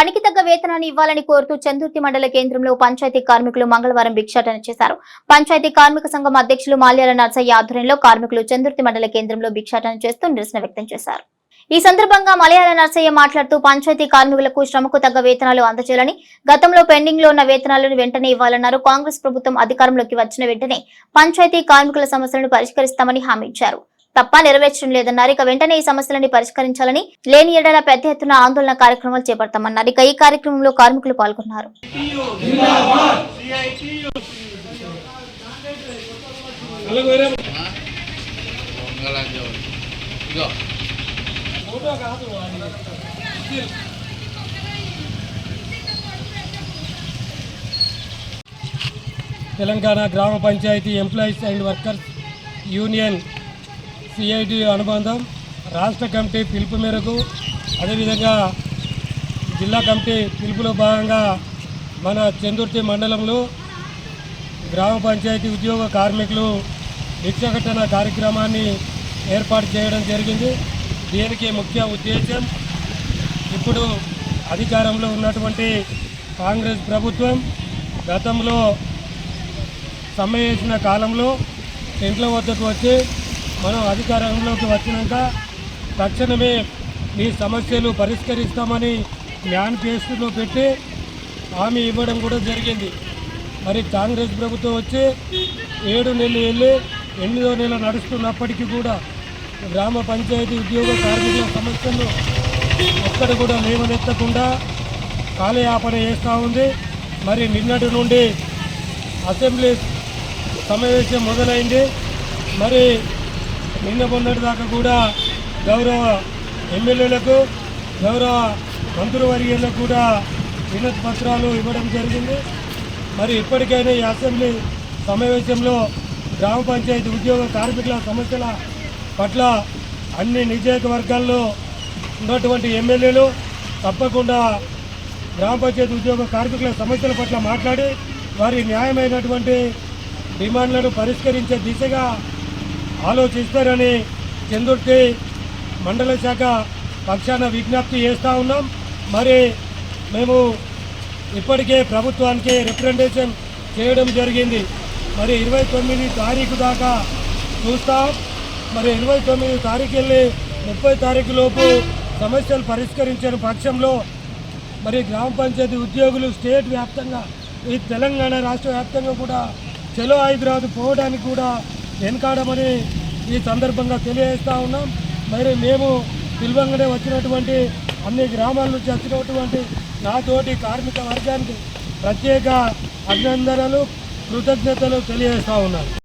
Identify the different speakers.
Speaker 1: పనికి తగ్గ వేతనాన్ని ఇవ్వాలని కోరుతూ చందుర్తి మండల కేంద్రంలో పంచాయతీ కార్మికులు మంగళవారం భిక్షాటన చేశారు. పంచాయతీ కార్మిక సంఘం అధ్యక్షులు మాల్యాల నర్సయ్య ఆధ్వర్యంలో కార్మికులు చందుర్తి మండల కేంద్రంలో భిక్షాటన చేస్తూ నిరసన వ్యక్తం చేశారు. ఈ సందర్భంగా మలయాళ నర్సయ్య మాట్లాడుతూ పంచాయతీ కార్మికులకు శ్రమకు తగ్గ వేతనాలు అందజేయాలని గతంలో పెండింగ్లో ఉన్న వేతనాలను వెంటనే ఇవ్వాలన్నారు. కాంగ్రెస్ ప్రభుత్వం అధికారంలోకి వచ్చిన వెంటనే పంచాయతీ కార్మికుల సమస్యలను పరిష్కరిస్తామని హామీ ఇచ్చారు. తప్ప నెరవేర్చడం లేదన్నారు. ఇక వెంటనే ఈ సమస్యలని పరిష్కరించాలని లేని ఎడల పెద్ద ఎత్తున ఆందోళన కార్యక్రమాలు చేపడతామన్నారు. ఇక ఈ కార్యక్రమంలో కార్మికులు పాల్గొన్నారు.
Speaker 2: తెలంగాణ గ్రామ panchayat employees and workers union CIT అనుబంధం రాష్ట్ర కమిటీ పిలుపు మేరకు అదేవిధంగా జిల్లా కమిటీ పిలుపులో భాగంగా మన చందుర్తి మండలంలో గ్రామ పంచాయతీ ఉద్యోగ కార్మికులు భిక్షకట్టన కార్యక్రమాన్ని ఏర్పాటు చేయడం జరిగింది. దీనికి ముఖ్య ఉద్దేశం ఇప్పుడు అధికారంలో ఉన్నటువంటి కాంగ్రెస్ ప్రభుత్వం గతంలో సమ్మె చేసిన కాలంలో ఇంట్లో వద్దకు వచ్చి మనం అధికారంలోకి వచ్చినాక తక్షణమే మీ సమస్యలు పరిష్కరిస్తామని మేనిఫెస్టోలో పెట్టి హామీ ఇవ్వడం కూడా జరిగింది. మరి కాంగ్రెస్ ప్రభుత్వం వచ్చి ఏడు నెలలు వెళ్ళి ఎనిమిదో నెల నడుస్తున్నప్పటికీ కూడా గ్రామ పంచాయతీ ఉద్యోగ కార్మికుల సమస్యలు ఎక్కడ కూడా లేవనెత్తకుండా కాలయాపన చేస్తూ ఉంది. మరి నిన్నటి నుండి అసెంబ్లీ సమావేశం మొదలైంది. మరి నిన్న మొన్నటి దాకా కూడా గౌరవ ఎమ్మెల్యేలకు గౌరవ మంత్రివర్యులకు కూడా వినతి పత్రాలు ఇవ్వడం జరిగింది. మరి ఇప్పటికైనా ఈ అసెంబ్లీ సమావేశంలో గ్రామ పంచాయతీ ఉద్యోగ కార్మికుల సమస్యల పట్ల అన్ని నియోజకవర్గాల్లో ఉన్నటువంటి ఎమ్మెల్యేలు తప్పకుండా గ్రామ పంచాయతీ ఉద్యోగ కార్మికుల సమస్యల పట్ల మాట్లాడి వారి న్యాయమైనటువంటి డిమాండ్లను పరిష్కరించే దిశగా ఆలోచిస్తారని చందుర్తి మండల శాఖ పక్షాన విజ్ఞప్తి చేస్తూ ఉన్నాం. మరి మేము ఇప్పటికే ప్రభుత్వానికి రిప్రజెంటేషన్ చేయడం జరిగింది. మరి ఇరవై తొమ్మిది తారీఖు దాకా చూస్తాం. మరి ఇరవై తొమ్మిది తారీఖు వెళ్ళి ముప్పై తారీఖు లోపు సమస్యలు పరిష్కరించిన పక్షంలో మరి గ్రామ పంచాయతీ ఉద్యోగులు స్టేట్ వ్యాప్తంగా ఈ తెలంగాణ రాష్ట్ర వ్యాప్తంగా కూడా చలో హైదరాబాద్ పోవడానికి కూడా వెనకాడమని ఈ సందర్భంగా తెలియజేస్తూ ఉన్నాం. మరి మేము పిలువంగానే వచ్చినటువంటి అన్ని గ్రామాల నుంచి వచ్చినటువంటి నాతోటి కార్మిక వర్గానికి ప్రత్యేక అభినందనలు కృతజ్ఞతలు తెలియజేస్తూ ఉన్నాను